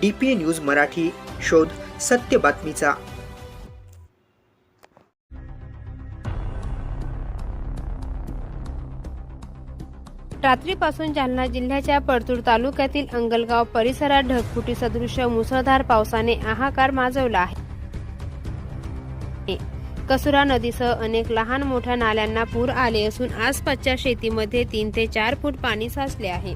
D P news Marathi शोध सत्य बातमीचा. रात्रीपासून जालना जिल्ह्याच्या परतूर तालुक्यातील अंगलगाव परिसरात ढगफुटी सदृश्य मुसळधार पावसाने हाहाकार माजवला आहे. कसुरा नदीसह अनेक लहान मोठ्या नाल्यांना पूर आले असून आसपासच्या शेतीमध्ये तीन ते चार फूट पाणी साचले आहे.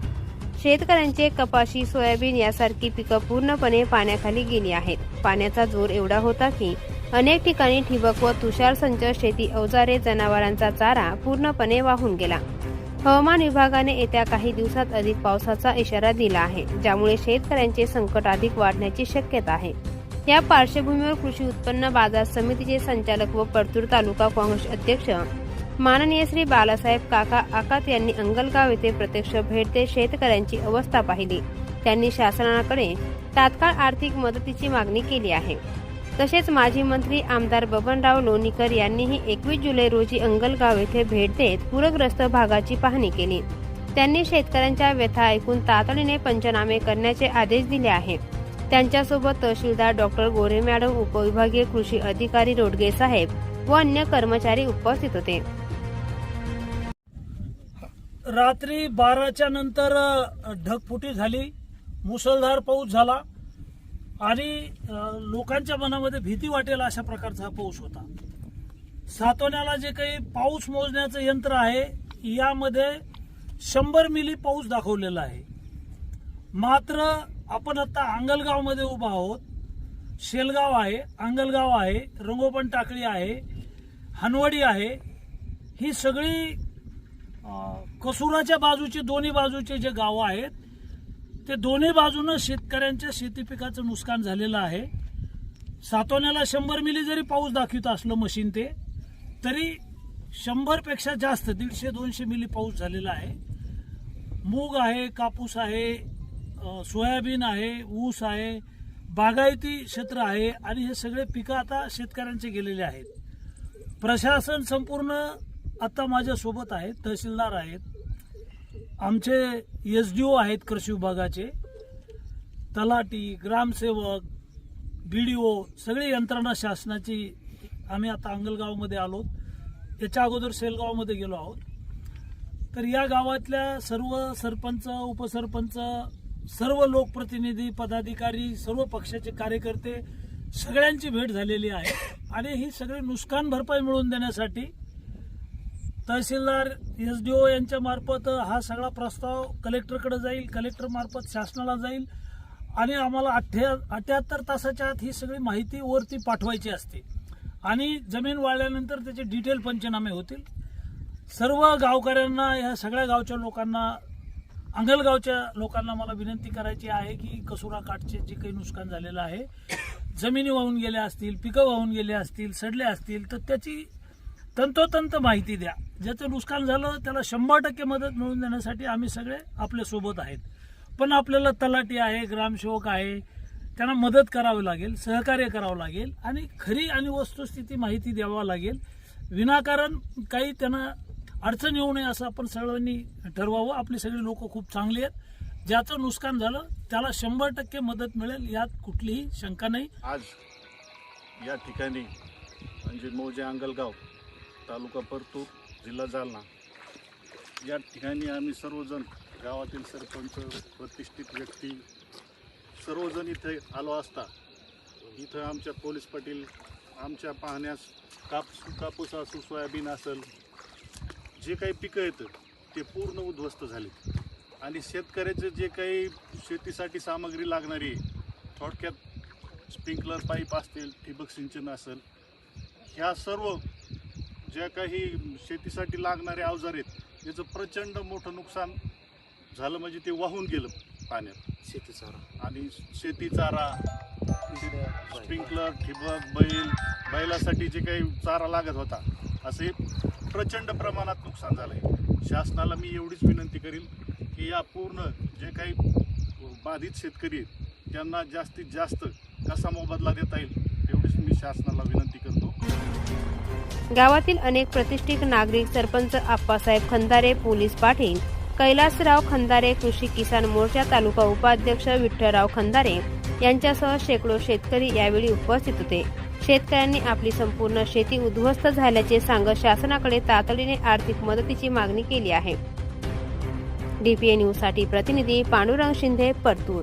शेतकऱ्यांचे कपाशी सोयाबीन यासारखी पिकं पूर्णपणे पाण्याखाली गेली आहेत. पाण्याचा जोर एवढा होता की अनेक ठिकाणी ठिबक व तुषार संच शेती अवजारे जनावरांचा चारा पूर्णपणे वाहून गेला. हवामान विभागाने येत्या काही दिवसात अधिक पावसाचा इशारा दिला आहे ज्यामुळे शेतकऱ्यांचे संकट अधिक वाढण्याची शक्यता आहे. या पार्श्वभूमीवर कृषी उत्पन्न बाजार समितीचे संचालक व परतूर तालुका काँग्रेस अध्यक्ष माननीय श्री बालासाहेब काका आकात यांनी अंगलगाव येथे प्रत्यक्ष भेट देत शेतकऱ्यांची अवस्था पाहिली. त्यांनी शासनाकडे तात्काळ आर्थिक मदतीची मागणी केली आहे. तसेच माजी मंत्री आमदार बबनराव लोणीकर यांनीही एकवीस जुलै रोजी अंगलगाव येथे भेट देत पूरग्रस्त भागाची पाहणी केली. त्यांनी शेतकऱ्यांच्या व्यथा ऐकून तातडीने पंचनामे करण्याचे आदेश दिले आहेत त्यांच्यासोबत तहसीलदार डॉक्टर गोरे मॅडम उपविभागीय कृषी अधिकारी रोडगे साहेब व अन्य कर्मचारी उपस्थित होते. रात्री बाराच्या नंतर ढगफुटी झाली मुसळधार पाऊस झाला आणि लोकांच्या मनामध्ये भीती वाटेल अशा प्रकारचा हा पाऊस होता. सातवण्याला जे काही पाऊस मोजण्याचं यंत्र आहे यामध्ये शंभर मिली पाऊस दाखवलेला आहे. मात्र आपण आता अंगलगावमध्ये उभा आहोत. शेलगाव आहे अंगलगाव आहे रंगोपण टाकळी आहे हनवडी आहे. ही सगळी कसुराच्या बाजूची दोन्ही बाजूचे जे गावं आहेत ते दोन्ही बाजूनं शेतकऱ्यांच्या शेती पिकाचं नुकसान झालेलं आहे. सातवण्याला शंभर मिली जरी पाऊस दाखवित असलं मशीन ते तरी शंभरपेक्षा जास्त दीडशे दोनशे मिली पाऊस झालेला आहे. मूग आहे कापूस आहे सोयाबीन आहे ऊस आहे बागायती क्षेत्र आहे आणि हे सगळे पिकं आता शेतकऱ्यांचे गेलेले आहेत. प्रशासन संपूर्ण आता माझ्यासोबत आहेत तहसीलदार आहेत. आमचे एस डी ओ आहेत कृषी विभागाचे. तलाटी ग्रामसेवक बी डी ओ सगळी यंत्रणा शासनाची आम्ही आता अंगलगावमध्ये आलो. याच्या अगोदर सेलगावमध्ये गेलो आहोत. तर या गावातल्या सर्व सरपंच उपसरपंच सर्व लोकप्रतिनिधी पदाधिकारी सर्व पक्षाचे कार्यकर्ते सगळ्यांची भेट झालेली आहे. आणि ही सगळी नुकसान भरपाई मिळवून देण्यासाठी तहसीलदार एस डी ओ यांच्या मार्फत हा सगळा प्रस्ताव कलेक्टरकडे जाईल कलेक्टर मार्फत शासनाला जाईल आणि आम्हाला अठ्ठ्या अठ्याहत्तर तासाच्या आत ही सगळी माहिती वरती पाठवायची असते. आणि जमीन वाळल्यानंतर त्याचे डिटेल पंचनामे होतील. सर्व गावकऱ्यांना या सगळ्या गावच्या लोकांना अंगलगावच्या लोकांना मला विनंती करायची आहे की कसुरा काठचे जे काही नुकसान झालेलं आहे जमिनी वाहून गेल्या असतील पिकं वाहून गेले असतील सडले असतील तर त्याची तंतोतंत माहिती द्या. ज्याचं नुकसान झालं त्याला शंभर टक्के मदत मिळवून देण्यासाठी आम्ही सगळे आपल्यासोबत आहेत. पण आपल्याला तलाटी आहे ग्रामसेवक आहे त्यांना मदत करावी लागेल सहकार्य करावं लागेल आणि खरी आणि वस्तुस्थिती माहिती द्यावा लागेल. विनाकारण काही त्यांना अडचण येऊ नये असं आपण सगळ्यांनी ठरवावं. आपली सगळी लोक खूप चांगली आहेत. ज्याचं नुकसान झालं त्याला शंभर टक्के मदत मिळेल यात कुठलीही शंका नाही. आज या ठिकाणी म्हणजे मौजे अंगलगाव तालुका परतूर जिल्हा जालना. या ठिकाणी आम्ही सर्वजण गावातील सरपंच प्रतिष्ठित व्यक्ती सर्वजण इथे आलो असता इथं आमच्या पोलीस पाटील आमच्या पाहण्यास कापूस कापूस असू सोयाबीन असेल जे काही पिकं येतं ते पूर्ण उद्ध्वस्त झाले आणि शेतकऱ्याचं जे काही शेतीसाठी सामग्री लागणारी थोडक्यात स्प्रिंकलर पाईप असतील ठिबक सिंचन असेल ह्या सर्व ज्या काही शेतीसाठी लागणारे अवजार आहेत याचं प्रचंड मोठं नुकसान झालं म्हणजे ते वाहून गेलं पाण्यात. शेतीचारा आणि शेतीचारा स्प्रिंकलर ठिबक बैल बैलासाठी जे काही चारा लागत होता असे प्रचंड प्रमाणात नुकसान झालं आहे शासनाला मी एवढीच विनंती करील की या पूर्ण जे काही बाधित शेतकरी आहेत त्यांना जास्तीत जास्त कसा मोबदला देता येईल एवढीच मी शासनाला विनंती करतो. गावातील अनेक प्रतिष्ठित नागरिक सरपंच आप्पासाहेब खंदारे पोलीस पाटील कैलासराव खंदारे कृषी किसान मोर्चा तालुका उपाध्यक्ष विठ्ठलराव खंदारे यांच्यासह शेकडो शेतकरी यावेळी उपस्थित होते. शेतकऱ्यांनी आपली संपूर्ण शेती उद्ध्वस्त झाल्याचे सांगत शासनाकडे तातडीने आर्थिक मदतीची मागणी केली आहे. डीपीए न्यूजसाठी प्रतिनिधी पांडुरंग शिंदे परतूर.